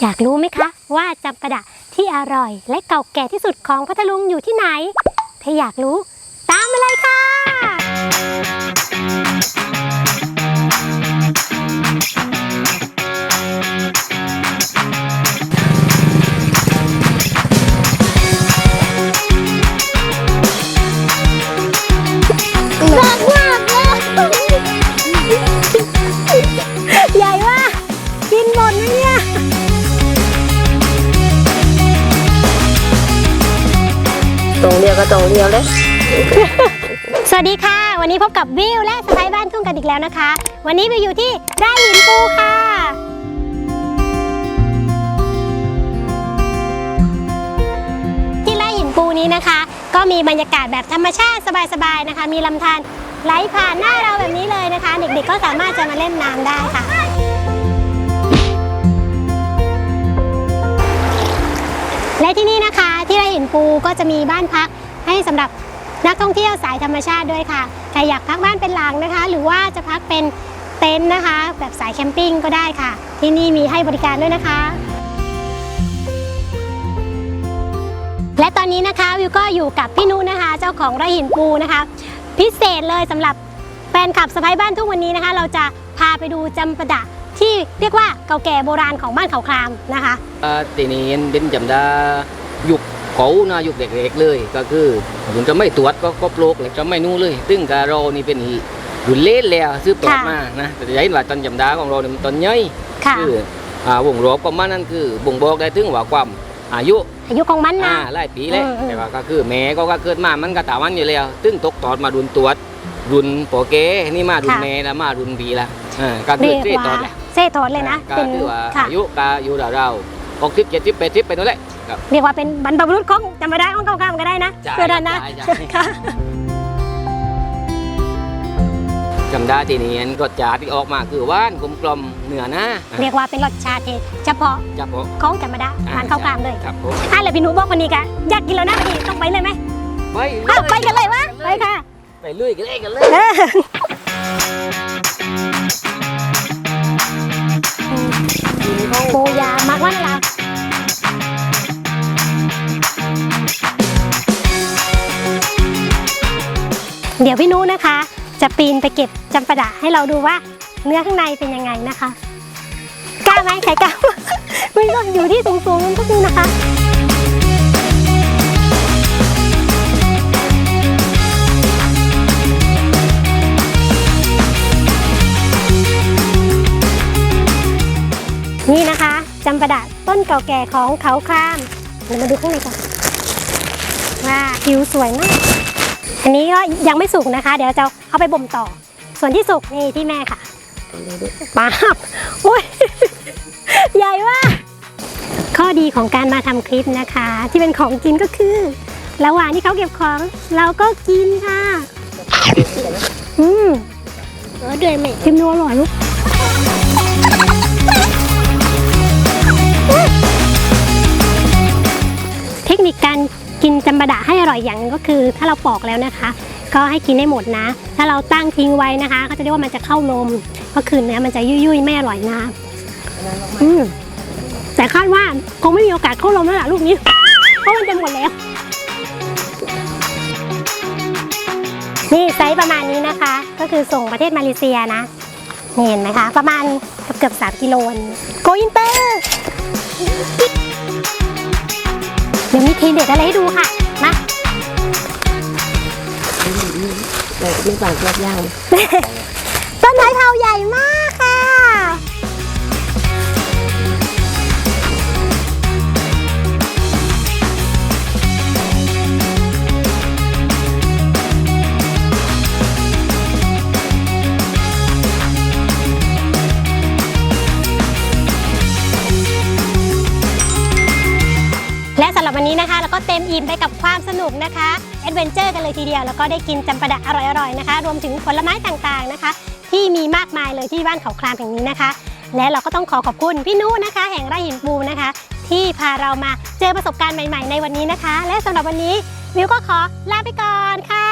อยากรู้ไหมคะ ว่าจำปาดะที่อร่อยและเก่าแก่ที่สุดของพัทลุงอยู่ที่ไหน ถ้าอยากรู้ ตามมาเลยค่ะ รงเดียวก็ตรงเดียวเลย สวัสดีค่ะ วันนี้พบกับวิวและสไปายบ้านทุ่งกันอีกแล้วนะคะ วันนี้วิวอยู่ที่ไร่หินปูค่ะที่ไร่หินปูนี้นะคะ ก็มีบรรยากาศแบบธรรมชาติสบายๆนะคะ มีลำธารไหลผ่านหน้าเราแบบนี้เลยนะคะ เด็กๆก็สามารถจะมาเล่นน้ำได้ค่ะและที่นี่นะคะ ที่ไร่หินปูก็จะมีบ้านพักให้สำหรับนักท่องเที่ยวสายธรรมชาติด้วยค่ะใครอยากพักบ้านเป็นหลังนะคะ หรือว่าจะพักเป็นเต็นท์นะคะ แบบสายแคมปิ้งก็ได้ค่ะ ที่นี่มีให้บริการด้วยนะคะ และตอนนี้นะคะวิวก็อยู่กับพี่นุนะคะ เจ้าของไร่หินปูนะคะ พิเศษเลยสำหรับแฟนคลับสไปบ้านทุ่งวันนี้นะคะ เราจะพาไปดูจำปาดะที่เรียกว่าเก่าแก่โบราณของบ้านเขาครามนะคะตีนี้เด่นจำได้ยุค เขานะยุคเด็กๆเลย ก็คือผมจะไม่ตรวจก็ก็โปลกเลยจะไม่นู่นเลยซึ่งการเรานี่เป็นรุ่นเล่นแล้วซื้อปลอกค่ะมานะแต่จะเห็นว่าตอนจำได้ของเราเนี่ยมันตอนย่อยค่ะคืออ่าวงรอบประมาณนั้นคือบ่งบอกได้ถึงว่าความอายุอายุของมันอ่านะหลายปีแล้วอืมอืมแต่ว่าก็คือแม่ก็ก็เกิดมามันก็ตามันอยู่แล้วซึ่งตกตอดมารุนตรวจรุนปอเกนี่มารุนแม่แล้วมารุนปีละอ่าก็คือเรียกเสียตอว่าดแหละเซทอดเลยนะก็เป็นคือว่าค่ะอายุก็อายุเราๆหกสิบเจ็ดสิบแปดสิบไปนู่นแหละ ครับเรียกว่าเป็นบรรพบุรุษของจำไม่ได้ของเก่าๆก็ได้นะใช่เพื่อดันนะใช่ใช่ค่ะจำได้ทีนี้รสชาติที่ออกมาคือหว่านกลมกลมๆเนื้อนะเรียกว่าเป็นรสชาติที่เฉพาะจับผมของจำไม่ได้ทานข้าวกลามเลยครับผมอะแล้วพี่หนูบอกคนนี้กันอยากกินแล้วนะพี่ต้องไปเลยไหมไปอ้าวไปกันเลยวะไปค่ะ ไปลุยกันเลยกันเลยเออโบยามากวันละ เดี๋ยวพี่นุนะคะ จะปีนไปเก็บจำปาดะให้เราดูว่าเนื้อข้างในเป็นยังไงนะคะ กล้าไหมใครกล้า ไม่ต้องอยู่ที่สูงๆนั่นก็คือนะคะนี่นะคะจำปาดะต้นเก่าแก่ของเขาครามเดี๋ยวมาดูข้างในก่อนว่าผิวสวยมาก อันนี้ก็ยังไม่สุกนะคะ เดี๋ยวจะเอาไปบ่มต่อ ส่วนที่สุกนี่ที่แม่ค่ะป๊าบโอ้ยใหญ่มากข้อดีของการมาทำคลิปนะคะ ที่เป็นของกินก็คือระหว่างที่เขาเก็บของเราก็กินค่ะ อืมเออเดือยไหมจิ้มนัวอร่อยลูกเทคนิคการ กินจำปาดะให้อร่อยอย่างนึงก็คือ ถ้าเราปอกแล้วนะคะ ก็ให้กินให้หมดนะ ถ้าเราตั้งทิ้งไว้นะคะ ก็จะเรียกว่ามันจะเข้าลมก็คือเนื้อมันจะยุ่ยๆไม่อร่อยนะอืมแต่คาดว่าคงไม่มีโอกาสเข้าลมแล้วล่ะลูกนี้ เพราะมันจะหมดแล้วนี่ไซส์ประมาณนี้นะคะ ก็คือส่งประเทศมาเลเซียนะเห็นไหมคะ ประมาณเกือบเกือบสามกิโลโกอินเตอร์ เดี๋ยวมีทีเด็ดอะไรให้ดูค่ะ มาเลยไม่บางรอบย่างต้นไม้เผาใหญ่มาก นี้นะคะ แล้วก็เต็มอิ่มไปกับความสนุกนะคะแอดเวนเจอร์กันเลยทีเดียว แล้วก็ได้กินจำปาดะอร่อยๆนะคะ รวมถึงผลไม้ต่างๆนะคะ ที่มีมากมายเลยที่บ้านเขาครามแห่งนี้นะคะ และเราก็ต้องขอขอบคุณพี่นุนะคะ แห่งไร่หินปูนะคะ ที่พาเรามาเจอประสบการณ์ใหม่ ๆ ในวันนี้นะคะ และสำหรับวันนี้วิวก็ขอลาไปก่อนค่ะ